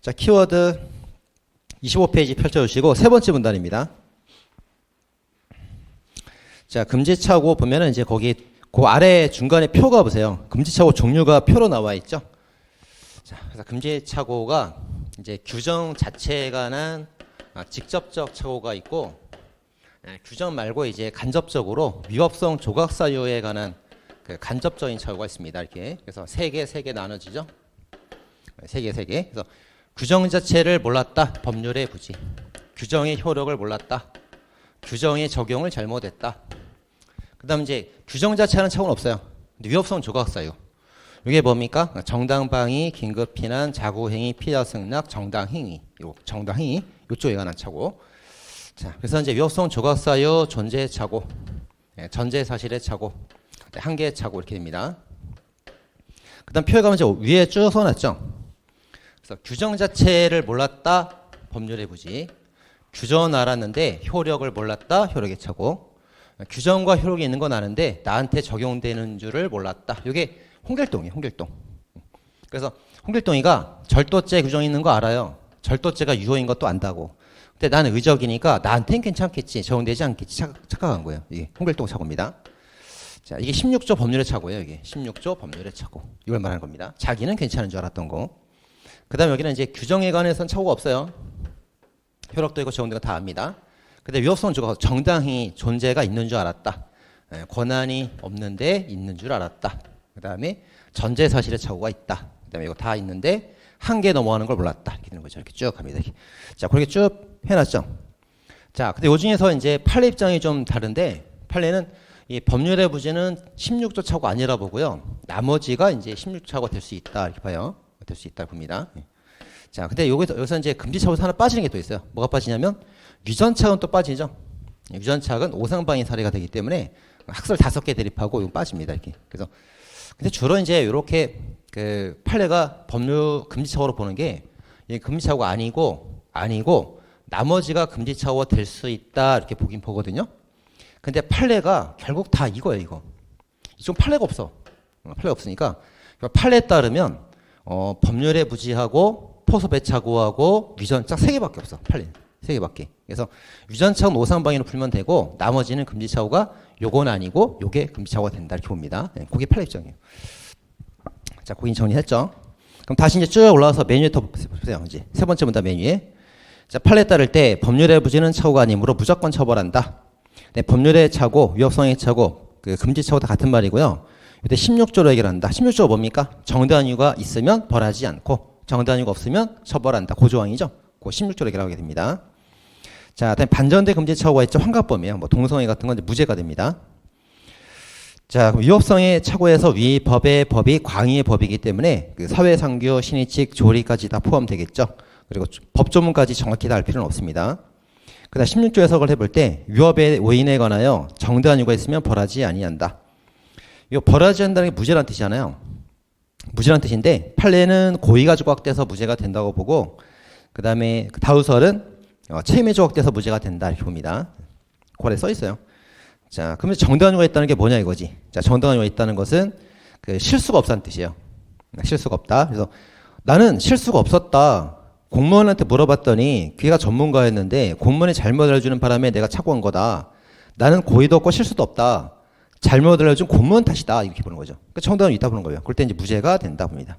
자, 키워드 25페이지 펼쳐주시고 세 번째 문단입니다. 자, 금지차고 보면은 이제 거기 그 아래 중간에 표가 보세요. 금지차고 종류가 표로 나와 있죠. 자, 그래서 금지차고가 이제 규정 자체에 관한 아, 직접적 착오가 있고 예, 규정 말고 이제 간접적으로 위법성 조각 사유에 관한 그 간접적인 착오가 있습니다. 이렇게 그래서 세 개 세 개 나눠지죠. 세 개 세 개. 그래서 규정 자체를 몰랐다. 법률의 부지. 규정의 효력을 몰랐다. 규정의 적용을 잘못했다. 그 다음 이제 규정 자체는 차고는 없어요. 근데 위법성 조각 사유. 이게 뭡니까? 정당방위, 긴급피난, 자구행위, 피자승낙, 정당행위. 요 정당행위 요쪽에 관한 차고. 자, 그래서 이제 위법성 조각사유 존재 차고, 예, 전제 사실의 차고, 한계의 차고 이렇게 됩니다. 그 다음 표에 가면 이제 위에 쭉 써놨죠. 그래서 규정 자체를 몰랐다 법률의 부지, 규정은 알았는데 효력을 몰랐다 효력의 차고, 규정과 효력이 있는 건 아는데 나한테 적용되는 줄을 몰랐다. 이게 홍길동이에요, 홍길동. 그래서 홍길동이가 절도죄 규정이 있는 거 알아요. 절도죄가 유효인 것도 안다고. 근데 나는 의적이니까 나한테는 괜찮겠지, 적용되지 않겠지 착- 착각한 거예요. 이게 홍길동 착오입니다. 자, 이게 16조 법률의 착오예요. 이게 16조 법률의 착오. 이걸 말하는 겁니다. 자기는 괜찮은 줄 알았던 거. 그다음 여기는 이제 규정에 관해서는 착오가 없어요. 효력도 있고 적용되고 다 압니다. 근데 위법성 조각 정당히 존재가 있는 줄 알았다. 예, 권한이 없는데 있는 줄 알았다. 그다음에 전제 사실의 착오가 있다. 그다음에 이거 다 있는데 한계 넘어가는 걸 몰랐다. 이렇게 되는 거죠. 이렇게 쭉 갑니다. 이렇게. 자, 그렇게 쭉 해놨죠. 자, 근데 요 중에서 이제 판례 입장이 좀 다른데 판례는 이 법률의 부지는 16조 차고 아니라 보고요. 나머지가 이제 16조 차고 될 수 있다 이렇게 봐요. 될 수 있다 봅니다. 예. 자, 근데 여기서 여기서 이제 금지차고에서 하나 빠지는 게 또 있어요. 뭐가 빠지냐면 유전착은 또 빠지죠. 유전착은 오상방위 사례가 되기 때문에 학설 다섯 개 대립하고 이거 빠집니다. 이렇게. 그래서 근데 주로 이제 이렇게 그 판례가 법률 금지차고로 보는 게이 금지차고가 아니고 아니고 나머지가 금지차고가 될수 있다 이렇게 보긴 보거든요. 근데 판례가 결국 다 이거예요, 이거. 좀 판례가 없어. 어, 판례가 없으니까 판례에 따르면 어, 법률에 부지하고 포소 배차고하고 유전착 세 개밖에 없어. 판례 세 개밖에. 그래서 유전착은 오상방위로 풀면 되고 나머지는 금지차고가 요건 아니고 요게 금지차고가 된다 이렇게 봅니다. 네, 그게 판례 입장이에요. 자, 고인 정리했죠. 그럼 다시 이제 쭉 올라와서 메뉴에 더 보세요. 이제 세 번째 문단 메뉴에 자, 판례에 따를 때 법률의 부지는 차고가 아니므로 무조건 처벌한다. 네, 법률의 차고, 위협성의 차고, 그 금지 차고 다 같은 말이고요. 이때 16조로 해결한다. 16조가 뭡니까? 정당한 이유가 있으면 벌하지 않고 정당한 이유가 없으면 처벌한다. 고조항이죠. 그 16조로 해결하게 됩니다. 자, 다음 반전대 금지 차고가 있죠. 환갑범이에요. 뭐 동성애 같은 건 무죄가 됩니다. 자, 그럼 위법성의 차고에서 위 법의 법이 광의의 법이기 때문에 그 사회상규, 신의칙, 조리까지 다 포함되겠죠. 그리고 법조문까지 정확히 다 알 필요는 없습니다. 그다음 16조 해석을 해볼 때 위협의 오인에 관하여 정당한 이유가 있으면 벌하지 아니한다. 이거 벌하지 않는다는 게 무죄란 뜻이잖아요. 무죄란 뜻인데 판례는 고의 가 조각돼서 무죄가 된다고 보고 그다음에 그 다우설은 어, 책임이 조각돼서 무죄가 된다 이렇게 봅니다. 고래 써 있어요. 자, 그러면 정당한 이유가 있다는 게 뭐냐 이거지. 자, 정당한 이유가 있다는 것은 그 실수가 없다는 뜻이에요. 실수가 없다. 그래서 나는 실수가 없었다. 공무원한테 물어봤더니 그가 전문가였는데 공무원이 잘못 알려주는 바람에 내가 착오한 거다. 나는 고의도 없고 실수도 없다. 잘못 알려준 공무원 탓이다. 이렇게 보는 거죠. 그러니까 이유 있다 보는 거예요. 그럴 때 이제 무죄가 된다 봅니다.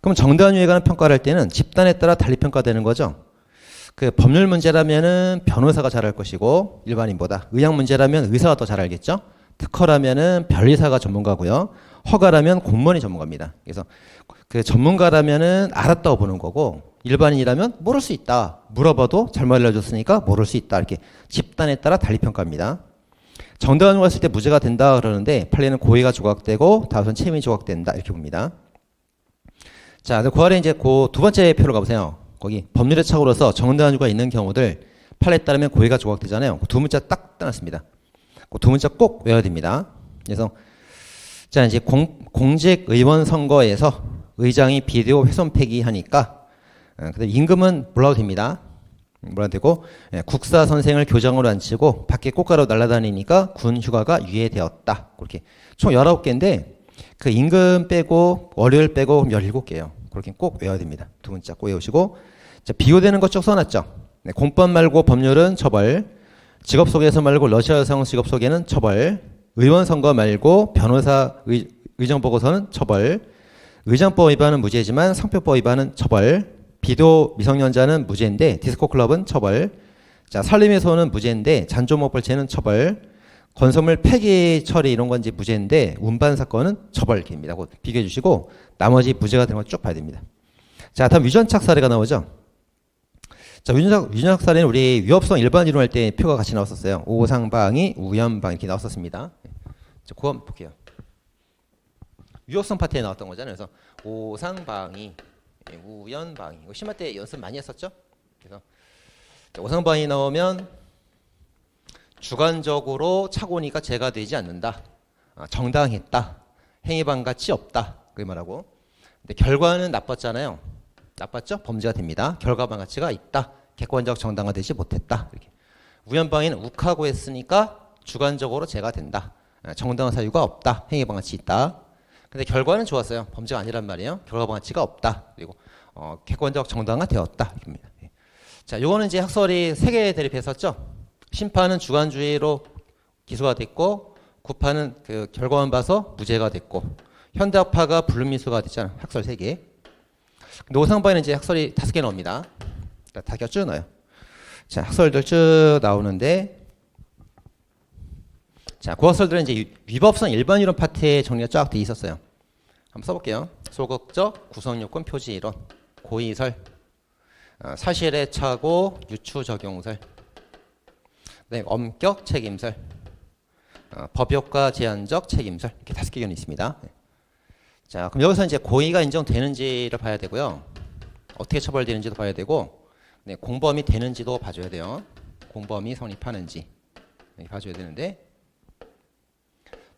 그럼 정당한 이유에 관한 평가를 할 때는 집단에 따라 달리 평가되는 거죠. 그 법률 문제라면은 변호사가 잘할 것이고 일반인보다 의학 문제라면 의사가 더 잘 알겠죠. 특허라면은 변리사가 전문가고요. 허가라면 공무원이 전문가입니다. 그래서 그 전문가라면은 알았다고 보는 거고 일반인이라면 모를 수 있다. 물어봐도 잘못 알려줬으니까 모를 수 있다. 이렇게 집단에 따라 달리 평가합니다. 정당한 있을 때 무죄가 된다 그러는데 판례는 고의가 조각되고 다우선 책임이 조각된다 이렇게 봅니다. 자, 그 아래 이제 그 두 번째 표로 가보세요. 거기 법률의 착오로서 정당한 이유가 있는 경우들 판례에 따르면 고의가 조각되잖아요. 그 두 문자 딱 따놨습니다. 그 두 문자 꼭 외워야 됩니다. 그래서 자 이제 공, 공직 의원 선거에서 의장이 비디오 훼손 폐기하니까 어, 그다음 임금은 몰라도 됩니다. 몰라도 되고 예, 국사 선생을 교장으로 앉히고 밖에 꽃가루 날아다니니까 군 휴가가 유예되었다. 그렇게 총 19개인데 그 임금 빼고 월요일 빼고 17개예요. 그렇게 꼭 외워야 됩니다. 두 문자 꼭 외우시고 자, 비교되는 것 쭉 써놨죠. 네, 공법 말고 법률은 처벌, 직업 소개서 말고 러시아 여성 직업 소개는 처벌, 의원 선거 말고 변호사 의, 의정 보고서는 처벌, 의정법 위반은 무죄지만 성표법 위반은 처벌, 비도 미성년자는 무죄인데 디스코 클럽은 처벌, 자 살림에서는 무죄인데 잔조목벌죄는 처벌, 건설물 폐기 처리 이런 건 이제 무죄인데 운반 사건은 처벌입니다. 그 비교해 주시고 나머지 무죄가 되는 걸 쭉 봐야 됩니다. 자 다음 유전착 사례가 나오죠. 자, 유전학, 유전학 사례는 우리 위협성 일반 이론할 때 표가 같이 나왔었어요. 오상방위, 우연방 이렇게 나왔었습니다. 자, 그거 한번 볼게요. 위협성 파트에 나왔던 거잖아요. 그래서 오상방위, 예, 우연방위. 이거 심할 때 연습 많이 했었죠? 그래서 자, 오상방위 나오면 주관적으로 착오니까 죄가 되지 않는다. 아, 정당했다. 행위반 가치 없다. 그게 말하고. 근데 결과는 나빴잖아요. 나빴죠? 범죄가 됩니다. 결과반 가치가 있다. 객관적 정당화되지 못했다. 이렇게. 우연방위는 욱하고 했으니까 주관적으로 죄가 된다. 아, 정당한 사유가 없다. 행위반 가치 있다. 근데 결과는 좋았어요. 범죄가 아니란 말이에요. 결과반 가치가 없다. 그리고 어, 객관적 정당화 되었다. 이겁니다. 예. 자, 요거는 이제 학설이 세 개 대립했었죠. 심판은 주관주의로 기소가 됐고 구판은 그 결과만 봐서 무죄가 됐고 현대학파가 불륜미수가 됐잖아. 학설 세 개. 오상방에는 이제 학설이 다섯 개 나옵니다. 다 껴쭉 넣어요. 자, 학설들 쭉 나오는데 자, 그 학설들은 이제 위법성 일반 이론 파트에 정리가 쫙 돼 있었어요. 한번 써볼게요. 소극적 구성요건 표지 이론, 고의설, 어, 사실의 착오, 유추 적용설, 네, 엄격 책임설, 어, 법효과 제한적 책임설 이렇게 다섯 개 견이 있습니다. 네. 자, 그럼 여기서 이제 고의가 인정되는지를 봐야 되고요. 어떻게 처벌되는지도 봐야 되고, 네, 공범이 되는지도 봐줘야 돼요. 공범이 성립하는지 네, 봐줘야 되는데,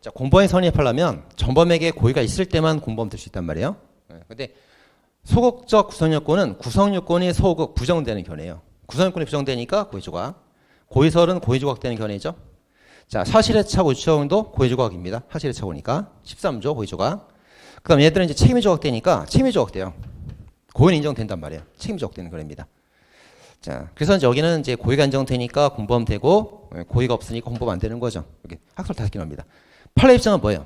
자, 공범이 성립하려면 전범에게 고의가 있을 때만 공범 될 수 있단 말이에요. 네, 근데 소극적 구성 요건은 구성 요건이 소극 부정되는 견해예요. 구성 요건이 부정되니까 고의 조각. 고의설은 고의 조각되는 견해죠. 자, 사실의 착오 유추형도 고의 조각입니다. 사실의 착오니까 13조 고의 조각. 그다음 얘들은 이제 책임이 조각되니까 책임이 조각돼요. 고의는 인정된단 말이에요. 책임이 조각되는 거입니다. 자, 그래서 이제 여기는 이제 고의가 인정되니까 공범되고 예, 고의가 없으니까 공범 안 되는 거죠. 여기 학설 다섯 개 나옵니다. 판례 입장은 뭐예요?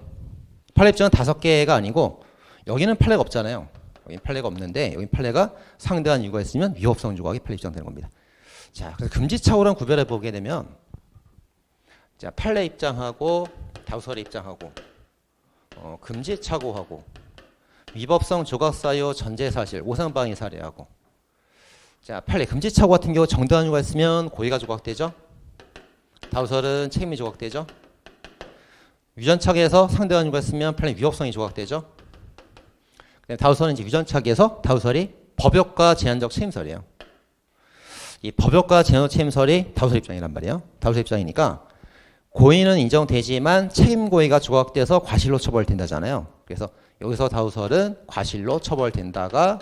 판례 입장은 다섯 개가 아니고 여기는 판례가 없잖아요. 여기 판례가 없는데 여기 판례가 상대한 이유가 있으면 위협성 조각이 판례 입장 되는 겁니다. 자, 그래서 금지착오랑 구별해 보게 되면 자, 판례 입장하고 다우설의 입장하고 어, 금지착오하고 위법성 조각사유 전제사실 오상방위 사례하고 자 판례 금지착오 같은 경우 정당한 이유가 있으면 고의가 조각되죠 다우설은 책임이 조각되죠 유전착에서 이유가 있으면 판례 위법성이 조각되죠 다우설은 이제 유전착에서 다우설이 법역과 제한적 책임설이에요 이 법역과 제한적 책임설이 다우설 입장이란 말이에요 다우설 입장이니까 고의는 인정되지만 책임 고의가 조각돼서 과실로 처벌된다잖아요. 그래서 여기서 다우설은 과실로 처벌된다가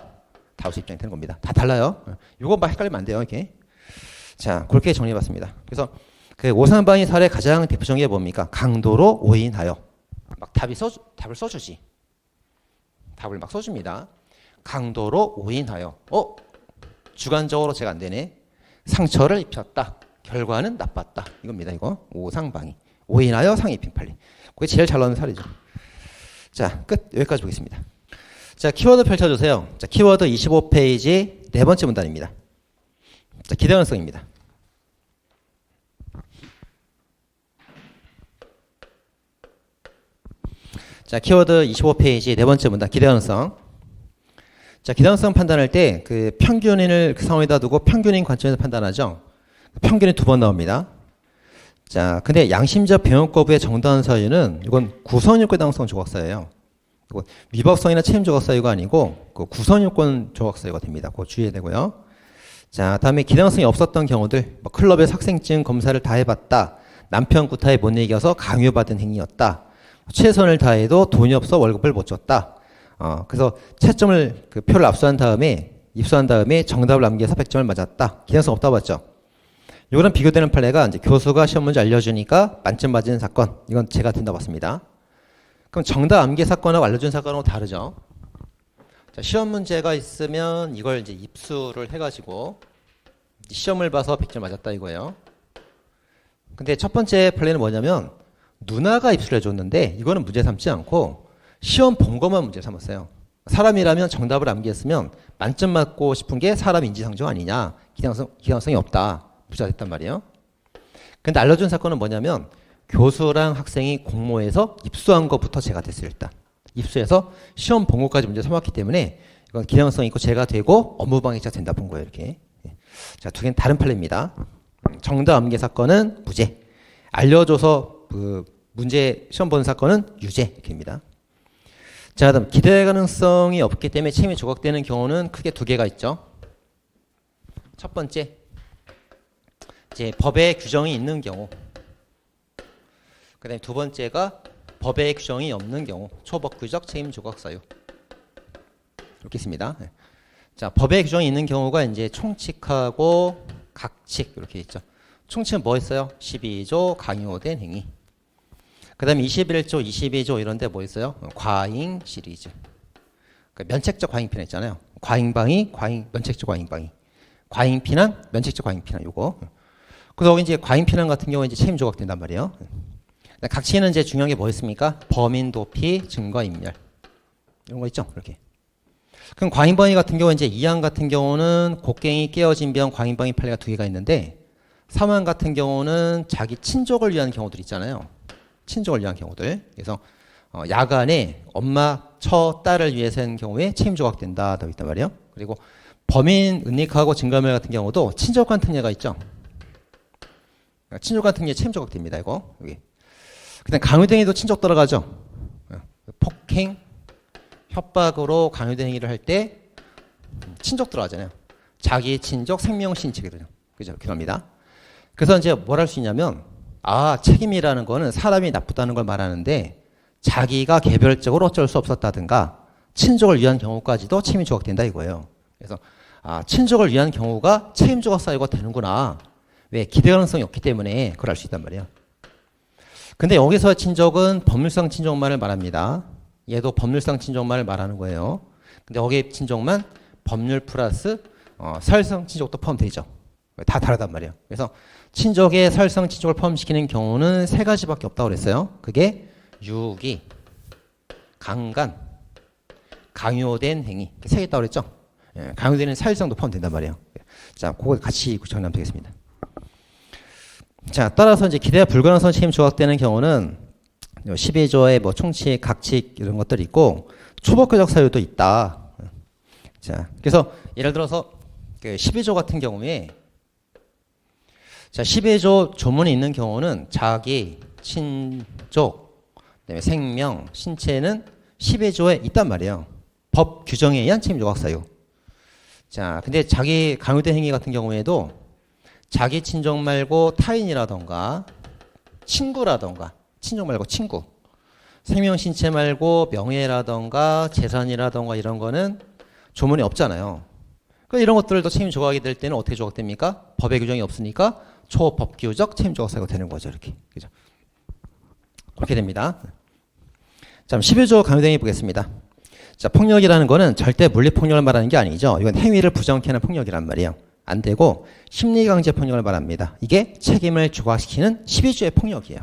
다우설 입장이 되는 겁니다. 다 달라요. 이거 막 헷갈리면 안 돼요. 이렇게. 자, 그렇게 정리해봤습니다. 그래서 그 오상방위 사례 가장 대표적인 게 뭡니까? 강도로 오인하여. 막 답이 써 답을 써주지. 답을 막 써줍니다. 강도로 오인하여. 어? 주관적으로 제가 안 되네. 상처를 입혔다. 결과는 나빴다. 이겁니다. 이거 오상방위. 오인하여 상입힌 판례. 그게 제일 잘 나오는 사례죠. 자, 끝. 여기까지 보겠습니다. 자, 키워드 펼쳐주세요. 자, 키워드 25페이지 네 번째 문단입니다. 자, 기대 가능성입니다. 자, 키워드 25페이지 네 번째 문단 기대 가능성. 자, 기대 가능성 판단할 때 그 평균인을 그 상황에다 두고 평균인 관점에서 판단하죠. 평균이 두 번 나옵니다. 자, 근데 양심적 병역 거부의 정당한 사유는 이건 구성 요건 당성 조각사예요. 이건 위법성이나 책임 조각 사유가 아니고 그 구성 요건 조각 사유가 됩니다. 그거 주의해야 되고요. 자, 다음에 기량성이 없었던 경우들, 뭐 클럽에서 학생증 검사를 다 해봤다. 남편 구타에 못 이겨서 강요받은 행위였다. 최선을 다해도 돈이 없어 월급을 못 줬다. 어, 그래서 채점을 그 표를 압수한 다음에 입수한 다음에 정답을 남겨서 100점을 맞았다. 기량성 없다고 봤죠. 이거랑 비교되는 판례가 이제 교수가 시험 문제 알려주니까 만점 맞은 사건. 이건 제가 된다고 봤습니다. 그럼 정답 암기 사건하고 알려준 사건하고 다르죠. 자, 시험 문제가 있으면 이걸 이제 입수를 해가지고 시험을 봐서 100점 맞았다 이거예요. 근데 첫 번째 플레이는 뭐냐면 누나가 입수를 해줬는데 이거는 문제 삼지 않고 시험 본 것만 문제 삼았어요. 사람이라면 정답을 암기했으면 만점 맞고 싶은 게 사람 인지상정 아니냐. 기량성, 기량성이 없다. 부자됐단 말이에요. 근데 알려준 사건은 뭐냐면 교수랑 학생이 공모해서 입수한 것부터 제가 됐어요 일단. 입수해서 시험 본 것까지 문제 삼았기 때문에 이건 기량성 있고 제가 되고 업무 방해자 된다 본 거예요 이렇게. 예. 자, 두 개는 다른 판례입니다. 정답 암기 사건은 무죄. 알려줘서 그 문제 시험 보는 사건은 유죄 이렇게입니다. 자, 그다음 기대 가능성이 없기 때문에 책임이 조각되는 경우는 크게 두 개가 있죠. 첫 번째, 이제 법에 규정이 있는 경우. 그다음에 두 번째가 법에 규정이 없는 경우, 초법 규적 책임 조각 사유. 이렇게 있습니다. 네. 자, 법에 규정이 있는 경우가 이제 총칙하고 각칙 이렇게 있죠. 총칙은 뭐 있어요? 12조 강요된 행위. 그다음에 21조, 22조 이런 데 뭐 있어요? 과잉 시리즈. 그러니까 면책적 과잉 피난 있잖아요. 과잉방위, 과잉 면책적 과잉방위. 과잉 피난, 면책적 과잉 피난 요거. 그래서 이제 과잉 피난 같은 경우에 이제 책임 조각된단 말이에요. 각치는 이제 중요한 게 뭐였습니까? 범인 도피, 증거 인멸. 이런 거 있죠? 이렇게. 그럼 과잉방위 같은 경우 이제 이항 같은 경우는 곡괭이 깨어진 병 과잉방위 판례가 두 개가 있는데 삼항 같은 경우는 자기 친족을 위한 경우들 있잖아요. 친족을 위한 경우들. 그래서 어, 야간에 엄마, 처, 딸을 위해서 한 경우에 책임 조각 된다. 더 있단 말이에요. 그리고 범인 은닉하고 증거인멸 같은 경우도 친족 같은 예가 있죠. 그러니까 친족 같은 예 책임 조각 됩니다. 이거 여기. 그다음 강요등에도 친족 들어가죠. 어, 폭행, 협박으로 강요된 행위를 할 때 친족 들어가잖아요. 자기 친족 생명 신체거든요. 그죠? 그럽니다. 그래서 이제 뭘 할 수 있냐면 아 책임이라는 거는 사람이 나쁘다는 걸 말하는데 자기가 개별적으로 어쩔 수 없었다든가 친족을 위한 경우까지도 책임이 조각된다 이거예요. 그래서 아 친족을 위한 경우가 책임 조각 사유가 되는구나. 왜 기대 가능성이 없기 때문에 그걸 알 수 있단 말이에요. 근데 여기서 친족은 법률상 친족만을 말합니다. 얘도 법률상 친족만을 말하는 거예요. 근데 여기 친족만 법률 플러스 어, 사회성 친족도 포함되죠. 다 다르단 말이에요. 그래서 친족의 사회성 친족을 포함시키는 경우는 세 가지밖에 없다고 그랬어요. 그게 유기, 강간, 강요된 행위 세 개 있다고 그랬죠. 예, 강요되는 사회성도 포함된단 말이에요. 자, 그거 같이 정리하면 되겠습니다. 자, 따라서 이제 기대와 불가능성 책임 조각되는 경우는 12조의 뭐 총칙, 각칙 이런 것들이 있고 초법교적 사유도 있다. 자, 그래서 예를 들어서 그 12조 같은 경우에 자, 12조 조문이 있는 경우는 자기, 친족, 그다음에 생명, 신체는 12조에 있단 말이에요. 법 규정에 의한 책임 조각 사유. 자, 근데 자기 강요된 행위 같은 경우에도 자기 친족 말고 타인이라던가 친구라던가 친족 말고 친구 생명 신체 말고 명예라던가 재산이라던가 이런 거는 조문이 없잖아요. 그 이런 것들도 책임 조각이 될 때는 어떻게 조각됩니까? 법의 규정이 없으니까 초법규적 책임 조각 사유가 되는 거죠. 이렇게. 그죠? 그렇게 됩니다. 자, 11조 강요대행위 보겠습니다. 자, 폭력이라는 거는 절대 물리 폭력을 말하는 게 아니죠. 이건 행위를 부정케 하는 폭력이란 말이에요. 안 되고 심리강제 폭력을 말합니다. 이게 책임을 조각시키는 12조의 폭력이에요.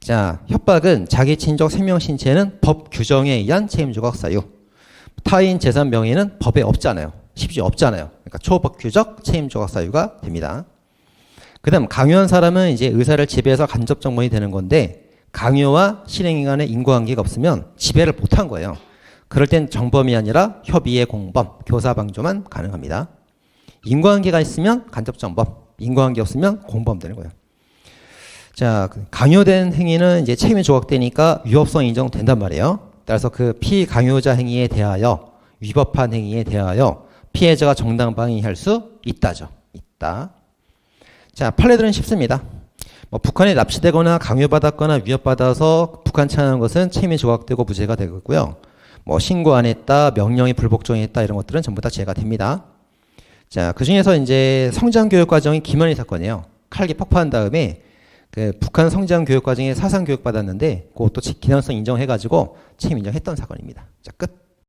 자, 협박은 자기 친족 생명 신체는 법 규정에 의한 책임 조각 사유. 타인 재산 명예는 법에 없잖아요. 12조 없잖아요. 그러니까 초법 규적 책임 조각 사유가 됩니다. 그다음 강요한 사람은 이제 의사를 지배해서 간접 정범이 되는 건데 강요와 실행인 간의 인과관계가 없으면 지배를 못한 거예요. 그럴 땐 정범이 아니라 협의의 공범, 교사 방조만 가능합니다. 인과관계가 있으면 간접 정범, 인과관계 없으면 공범 되는 거예요. 자, 그 강요된 행위는 이제 책임이 조각되니까 위법성 인정된단 말이에요. 따라서 그 피강요자 행위에 대하여 위법한 행위에 대하여 피해자가 정당 방위할 수 있다죠. 있다. 자, 판례들은 쉽습니다. 뭐 북한에 납치되거나 강요받았거나 위협받아서 북한 차는 것은 책임이 조각되고 무죄가 되겠고요. 뭐 신고 안 했다, 명령이 불복종했다 이런 것들은 전부 다 죄가 됩니다. 자, 그 중에서 이제 성장 교육 과정이 김현희 사건이에요. 칼기 폭파한 다음에 그 북한 성장 교육 과정에 사상 교육 받았는데 그것도 기능성 인정해가지고 책임 인정했던 사건입니다. 자, 끝.